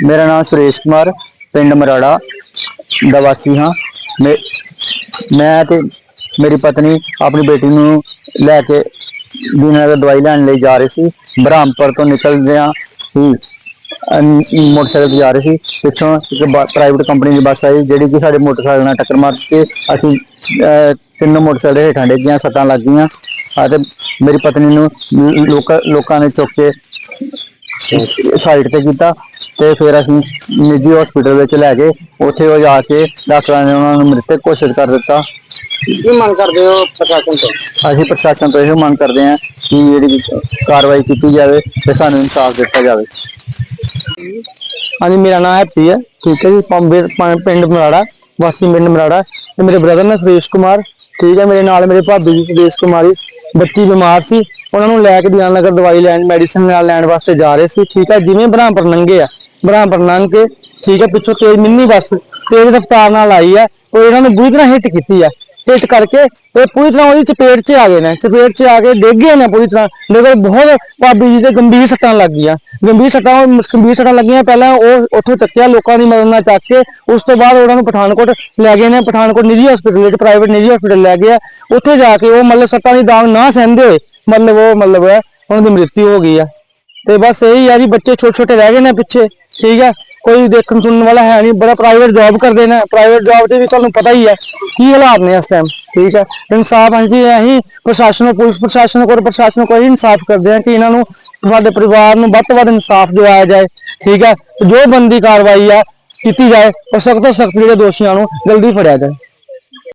ਮੇਰਾ ਨਾਮ ਸੁਰੇਸ਼ ਕੁਮਾਰ, ਪਿੰਡ ਮਰਾੜਾ ਦਾ ਵਾਸੀ ਹਾਂ। ਮੈਂ ਮੈਂ ਤੇ ਮੇਰੀ ਪਤਨੀ ਆਪਣੀ ਬੇਟੀ ਨੂੰ ਲੈ ਕੇ ਦੀਨਾਨਗਰ ਦਵਾਈ ਲੈਣ ਲਈ ਜਾ ਰਹੇ ਸੀ। ਬ੍ਰਹਮਪੁਰ ਤੋਂ ਨਿਕਲਦਿਆਂ ਹੀ ਮੋਟਰਸਾਈਕਲ ਤੇ ਜਾ ਰਹੇ ਸੀ। ਪਿੱਛੋਂ ਇੱਕ ਪ੍ਰਾਈਵੇਟ ਕੰਪਨੀ ਦੀ ਬੱਸ ਆਈ, ਜਿਹੜੀ ਕਿ ਸਾਡੇ ਮੋਟਰਸਾਈਕਲ ਨਾਲ ਟੱਕਰ ਮਾਰ ਕੇ ਅਸੀਂ ਤਿੰਨ ਮੋਟਰਸਾਈਕਲ ਹੇਠਾਂ ਡਿੱਗੀਆਂ ਸੱਟਾਂ ਲੱਗ ਗਈਆਂ। ਅਤੇ ਮੇਰੀ ਪਤਨੀ ਨੂੰ ਲੋਕਾਂ ਲੋਕਾਂ ਨੇ ਚੁੱਕ ਕੇ ਸਾਈਡ ਤੇ ਕੀਤਾ। ਤੇ ਫਿਰ ਅਸੀਂ ਨਿੱਜੀ ਹਸਪੀਟਲ ਵਿੱਚ ਲੈ ਗਏ। ਉੱਥੇ ਉਹ ਜਾ ਕੇ ਡਾਕਟਰਾਂ ਨੇ ਉਹਨਾਂ ਨੂੰ ਮ੍ਰਿਤਕ ਘੋਸ਼ਿਤ ਕਰ ਦਿੱਤਾ। ਕੀ ਮੰਗ ਕਰਦੇ ਹੋ ਪ੍ਰਸ਼ਾਸਨ ਤੋਂ? ਅਸੀਂ ਪ੍ਰਸ਼ਾਸਨ ਤੋਂ ਇਹ ਮੰਗ ਕਰਦੇ ਹਾਂ ਕਿ ਜਿਹੜੀ ਕਾਰਵਾਈ ਕੀਤੀ ਜਾਵੇ ਤੇ ਸਾਨੂੰ ਇਨਸਾਫ ਦਿੱਤਾ ਜਾਵੇ। ਹਾਂਜੀ ਮੇਰਾ ਨਾਮ ਹੈਪੀ ਹੈ। ਠੀਕ ਹੈ ਜੀ ਪੰਬੇ ਪਿੰਡ ਮਰਾੜਾ ਵਾਸੀ ਪਿੰਡ ਮਰਾੜਾ। ਤੇ ਮੇਰੇ ਬ੍ਰਦਰ ਨੇ ਸੁਰੇਸ਼ ਕੁਮਾਰ ਠੀਕ ਹੈ ਮੇਰੇ ਨਾਲ ਮੇਰੇ ਭਾਬੀ ਜੀ ਸੁਰੇਸ਼ ਕੁਮਾਰੀ ਬੱਚੀ ਬਿਮਾਰ ਸੀ। ਉਹਨਾਂ ਨੂੰ ਲੈ ਕੇ ਦਿਆਨ ਨਗਰ ਦਵਾਈ ਲੈਣ ਮੈਡੀਸਿਨ ਨਾਲ ਲੈਣ ਵਾਸਤੇ ਜਾ ਰਹੇ ਸੀ। ਠੀਕ ਹੈ ਜਿਵੇਂ ਬ੍ਰਹਮਪੁਰ ਲੰਘੇ ਆ। ਬ੍ਰਹਮਪੁਰ ਲੰਘ ਕੇ, ਠੀਕ ਹੈ, ਪਿੱਛੋਂ ਤੇਜ਼ ਮਿੰਨੀ ਬੱਸ, ਤੇਜ਼ ਰਫ਼ਤਾਰ ਨਾਲ ਆਈ ਹੈ ਉਹ ਇਹਨਾਂ ਨੂੰ ਬੁਰੀ ਤਰ੍ਹਾਂ ਹਿੱਟ ਕੀਤੀ ਆ। ਹਿੱਟ ਕਰਕੇ ਇਹ ਪੂਰੀ ਤਰ੍ਹਾਂ ਉਹਦੀ ਚਪੇਟ 'ਚ ਆ ਗਏ ਨੇ, ਚਪੇਟ 'ਚ ਆ ਕੇ ਡਿੱਗ ਗਏ ਨੇ ਪੂਰੀ ਤਰ੍ਹਾਂ ਲੇਕਿਨ ਬਹੁਤ ਭਾਬੀ ਜੀ ਦੇ ਗੰਭੀਰ ਸੱਟਾਂ ਲੱਗ ਗਈਆਂ। ਗੰਭੀਰ ਸੱਟਾਂ ਉਹ ਗੰਭੀਰ ਸੱਟਾਂ ਲੱਗੀਆਂ, ਪਹਿਲਾਂ ਉਹ ਉੱਥੋਂ ਚੱਕਿਆ, ਲੋਕਾਂ ਦੀ ਮਦਦ ਨਾਲ ਚੱਕ ਕੇ, ਉਸ ਤੋਂ ਬਾਅਦ ਉਹਨਾਂ ਨੂੰ ਪਠਾਨਕੋਟ ਲੈ ਗਏ ਨੇ, ਪਠਾਨਕੋਟ ਨਿੱਜੀ ਹਸਪੀਟਲ ਵਿੱਚ ਪ੍ਰਾਈਵੇਟ ਨਿੱਜੀ ਹਸਪੀਟਲ ਲੈ ਗਏ ਆ। ਉੱਥੇ ਜਾ ਕੇ ਉਹ ਮਤਲਬ ਸੱਟਾਂ ਦੀ ਦਾਗ ਨਾ ਸਹਿੰਦੇ ਹੋਏ, ਮਤਲਬ ਉਹ, ਮਤਲਬ ਉਹਨਾਂ ਦੀ ਮ੍ਰਿਤੂ ਹੋ ਗਈ ਆ। ਤੇ ਬਸ ਇਹੀ ਆ ਜੀ, ਬੱਚੇ ਛੋਟੇ ਛੋਟੇ ਰਹਿ ਗਏ ਨੇ ਪਿੱਛੇ। ਠੀਕ ਹੈ? ਕੋਈ ਦੇਖਣ ਸੁਣਨ ਵਾਲਾ ਹੈ ਨਹੀਂ, ਬੜਾ ਪ੍ਰਾਈਵੇਟ ਜੌਬ ਕਰਦੇ ਨੇ ਪ੍ਰਾਈਵੇਟ ਜੌਬ ਤੇ ਵੀ ਤੁਹਾਨੂੰ ਪਤਾ ਹੀ ਹੈ ਕੀ ਹਾਲਾਤ ਨੇ ਇਸ ਟਾਈਮ ਠੀਕ ਹੈ? ਇਨਸਾਫ ਹਾਂਜੀ ਅਸੀਂ ਪ੍ਰਸ਼ਾਸਨ, ਪੁਲਿਸ ਪ੍ਰਸ਼ਾਸਨ ਕੋਲ ਪ੍ਰਸ਼ਾਸਨ ਕੋਲ ਹੀ ਇਨਸਾਫ ਕਰਦੇ ਆ ਕਿ ਇਹਨਾਂ ਨੂੰ ਤੁਹਾਡੇ ਪਰਿਵਾਰ ਨੂੰ ਵੱਧ ਤੋਂ ਵੱਧ ਇਨਸਾਫ ਦਿਵਾਇਆ ਜਾਏ, ਠੀਕ ਹੈ? ਜੋ ਬੰਦੀ ਕਾਰਵਾਈ ਆ, ਕੀਤੀ ਜਾਏ, ਉਹ ਸਖਤ ਤੋਂ ਸਖਤ ਜਿਹੜੇ ਦੋਸ਼ੀਆਂ ਨੂੰ ਜਲਦੀ ਫੜਿਆ ਜਾਏ।